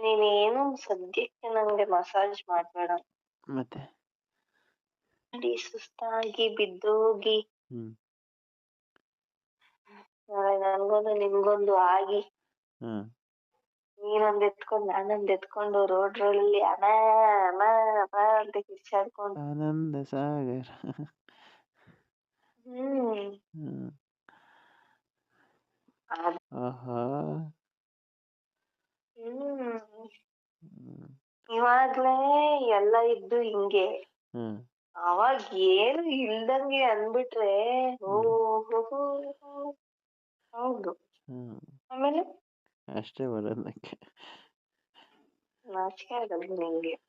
ನೀನೇನು ಸದ್ಯಕ್ಕೆ ನಂಗೆ ಮಸಾಜ್ ಮಾಡ್ಬೇಡ. ಮತ್ತೆ? ಮಾಡಿ ಸುಸ್ತಾಗಿ ಬಿದ್ದೋಗಿ. ನಾಳೆ ನನ್ಗೊಂದು ನಿಮ್ಗೊಂದು ಆಗಿ. ನೀನೊಂದ್ ಎತ್ಕೊಂಡ್ ನಾನೊಂದ್ ಎತ್ಕೊಂಡು ರೋಡ್ ರೋಡಲ್ಲಿ ಅಮ ಅಮ ಅಮ ಅಂತ ಕಿರ್ಚಾಡ್ಕೊಂಡು. ಆನಂದ ಸಾಗರ. ಹ್ಮ್. ಆಹಾ. ಹ್ಮ್. ಇವಾಗ್ಲೇ ಎಲ್ಲ ಇದ್ದು ಹಿಂಗೆ. ಹ್ಮ್. ಅವಾಗ ಏನು ಇಲ್ದಂಗೆ ಅಂದ್ಬಿಟ್ರೆ ಓಹೋ. ಹೌದು. ಹ್ಮ್. ಆಮೇಲೆ? ಅಷ್ಟೇ ಬರೋದಕ್ಕೆ. ನಾಚಿಕೆ ಆಗಲ್ಲ ನಿಂಗೆ.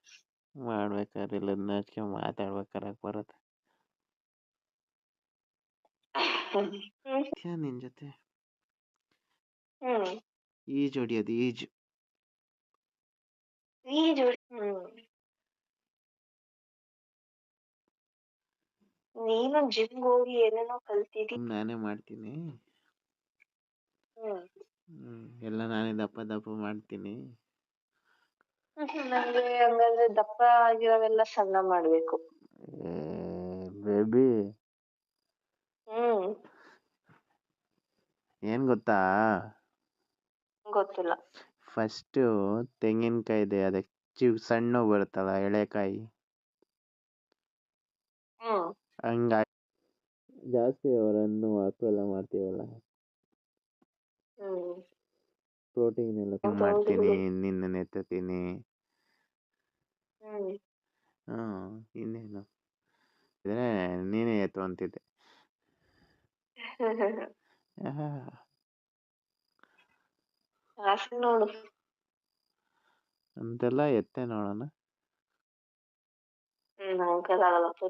ಮಾಡ್ಬೇಕಾದ್ರೆ ಇಲ್ಲ ನಾಚಿಕೆ ಮಾತಾಡ್ಬೇಕಾರೆ ಬರುತ್ತೆ. ನಿನ್ ಜೊತೆ. ಈಜು ಹೊಡಿಯೋದು ಈಜು. ಜೋಡಿ ಹ್ಮ್ ನೀನು ಜಿಮ್ ಹೋಗಿ ಏನೇನೋ ಕಲ್ತಿದಿ ನಾನೇ ಮಾಡ್ತೀನಿ ಹ್ಮ್ ಹ್ಮ್ ಎಲ್ಲ ನಾನೇ ದಪ್ಪ ದಪ್ಪ ಮಾಡ್ತೀನಿ ನಂಗೆ ಹಂಗಂದ್ರೆ ದಪ್ಪ ಆಗಿರೋವೆಲ್ಲ ಸಣ್ಣ ಮಾಡ್ಬೇಕು. ಬೇಬಿ. ಹ್ಮ್. ಏನ್ ಗೊತ್ತಾ? ಗೊತ್ತಿಲ್ಲ. ಫಸ್ಟು ತೆಂಗಿನಕಾಯಿದೆ ಅದಕ್ಕೆ ಚಿವ್ ಸಣ್ಣ ಬರುತ್ತಲ್ಲ ಎಳೆಕಾಯಿ. ಹ್ಮ್. ಹಂಗ ಜಾಸ್ತಿ ಅವರನ್ನು ಹಾಕಲ್ಲ ಮಾಡ್ತೀವಲ್ಲ. ಹ್ಮ್. ಪ್ರೋಟೀನ್ ಎಲ್ಲ ಮಾಡ್ತೀನಿ. ನಿನ್ನ ನೆತ್ತತೀನಿ. ಹ್ಮ್. ಹ್ಮ್ ಇನ್ನೇನು? ಇದ್ರೆ ನೀನೇ ಎತ್ತು ಅಂತಿದ್ದೆ ಆಸೆ ನೋಡು. ಅಂತೆಲ್ಲ ಎತ್ತೆ ನೋಡೋಣ. ಹ್ಮ್ ನನ್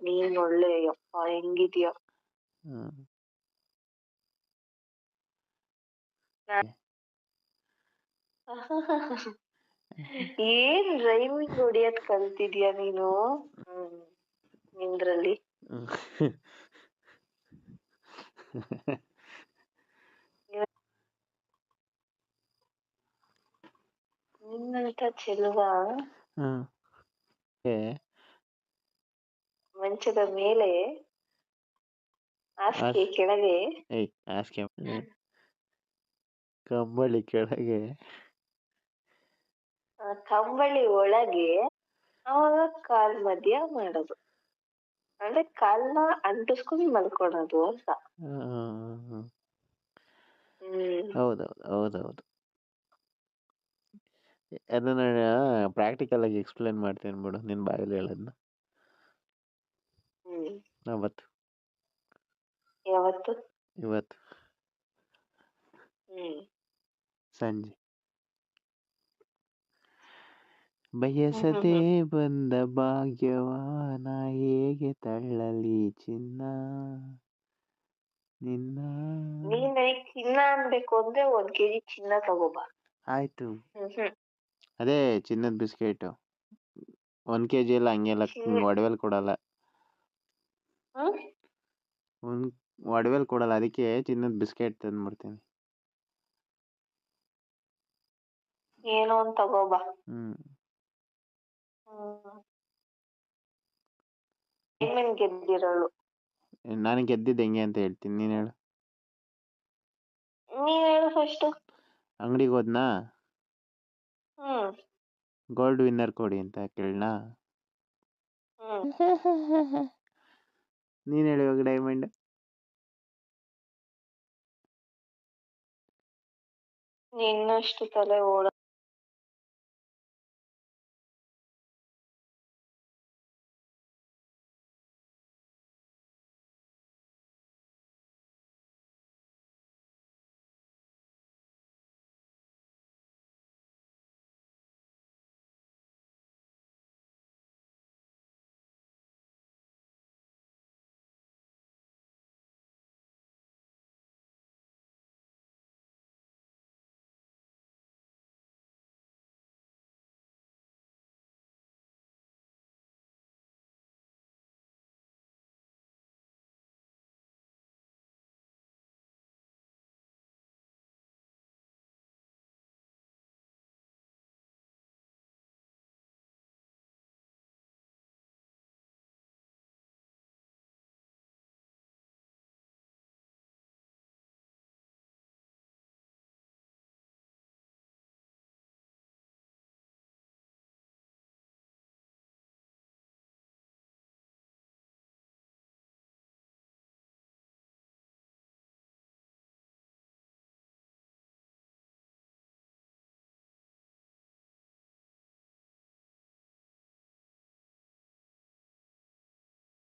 ನೀನ್ ಒಳ್ಳೆ ಯಪ್ಪ ಹೆಂಗಿದ್ಯ? ಹ್ಮ್. ಏನ್ ರೈಮಿಂಗ್ ಹೊಡಿಯೋದ್ ಕಲ್ತಿದ್ಯಾ ನೀನು? ಹ್ಮ್ ನಿಂದ್ರಲ್ಲಿ. ನಿನ್ನಂತ ಚೆಲುವ ಹ್ಮ್ ಏ ಮಂಚದ ಮೇಲೆ ಹಾಸಿಗೆ ಕೆಳಗೆ ಏಯ್ ಹಾಸಿಗೆ ಕಂಬಳಿ ಕೆಳಗೆ ಆ, ಕಂಬಳಿ ಒಳಗೆ ಅವಾಗ ಕಾಲ್ ಮಧ್ಯ ಮಾಡೋದು ಅಂದ್ರೆ ಕಾಲ್ನ ಅಂಟಿಸ್ಕೊಂಡು ಮಲ್ಕೊಳೋದು ಅಂತ ಹ್ಮ್ ಹ್ಮ್ ಹೌದೌದು ಹೌದೌದು ಅದನ್ನ ಪ್ರಾಕ್ಟಿಕಲ್ ಆಗಿ ಎಕ್ಸ್ಪ್ಲೇನ್ ಮಾಡ್ತೀನಿ ಬಿಡು ನಿನ್ ಬಾಯಲ್ಲಿ ಹೇಳೋದನ್ನ ಹ್ಮ್. ಅವತ್ತು. ಯಾವತ್ತು? ಇವತ್ತು. ಹ್ಮ್. ಸಂಜೆ. ಬಯಸದೆ ಬಂದ ಭಾಗ್ಯವಾನ ಹೇಗೆ ತಳ್ಳಲಿ ಚಿನ್ನ? ನಿನ್ನ. ನೀನ್ ನನಗ್ ಚಿನ್ನ ಅನ್ಬೇಕು ಅಂದ್ರೆ ಒಂದ್ ಕೆಜಿ ಚಿನ್ನ ತಗೋಬಾ ಆಯ್ತು. ಹ್ಮ್ ಹ್ಮ್. ಅದೇ ಚಿನ್ನದ ಬಿಸ್ಕೆಟ್. ಒಂದ್ ಕೆ ಜಿ ಎಲ್ಲ ಹಂಗೆಲ್ಲ ಒಡವೆಲ್ ಕೊಡಲ್ಲ. ಹ್ಮ್ ಒಂದ್ ಒಡವೆಲ್ ಕೊಡಲ್ಲ ಅದಕ್ಕೆ ಚಿನ್ನದ ಬಿಸ್ಕೆಟ್ ತಂದ್ಬಿಡ್ತೀನಿ. ಏನೋ ಒಂದ್ ತಗೋಬಾ ಹ್ಮ್. ಏನೇನ್ ಗೆದ್ದಿರೋಳು? ನಾನು ಗೆದ್ದಿದ್ದು ಹೆಂಗೆ ಅಂತ ಹೇಳ್ತೀನಿ ನೀನು ಹೇಳು. ನೀನ್ ಹೇಳು ಫಸ್ಟ್ ಅಂಗಡಿಗೆ ಹೋದ್ನಾ? ಹ್ಮ್. ಗೋಲ್ಡ್ ವಿನ್ನರ್ ಕೊಡಿ ಅಂತ ಕೇಳಣ ಹ್ಮ್. ನೀನು ಹೇಳು ಡೈಮಂಡ್ ನಿನ್ನಷ್ಟು ತಲೆ ಓಡ